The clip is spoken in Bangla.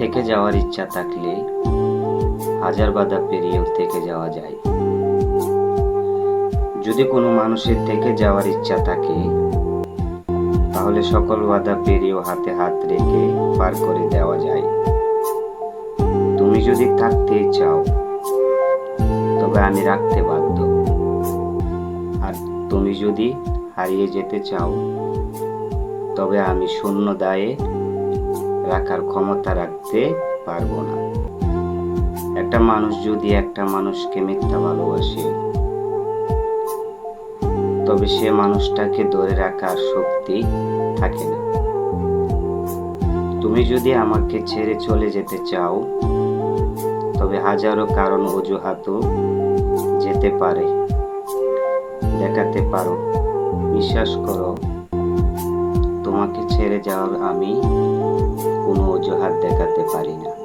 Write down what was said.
থেকে যাওয়ার ইচ্ছা থাকলে হাজার বাধা পেরিয়েও থেকে যাওয়া যায়। যদি কোনো মানুষের থেকে যাওয়ার ইচ্ছা থাকে, তাহলে সকল বাধা পেরিয়েও হাতে হাত রেখে পার করে দেওয়া যায়। তুমি যদি থাকতে চাও, তবে আমি রাখতে বাধ্য। আর তুমি যদি হারিয়ে যেতে চাও, তবে আমি শূন্য দায়ে রাখার ক্ষমতা রাখতে পারব না। একটা মানুষ যদি একটা মানুষকে মিথ্যা ভালোবাসে, তবে সে মানুষটাকে ধরে রাখার শক্তি থাকে না। তুমি যদি আমাকে ছেড়ে চলে যেতে চাও, তবে হাজারো কারণ অজুহাতও যেতে পারে। দেখাতে পারো, বিশ্বাস করো। তোমাকে ছেড়ে যাওয়ার আমি কোনো অজুহাত দেখাতে পারি না।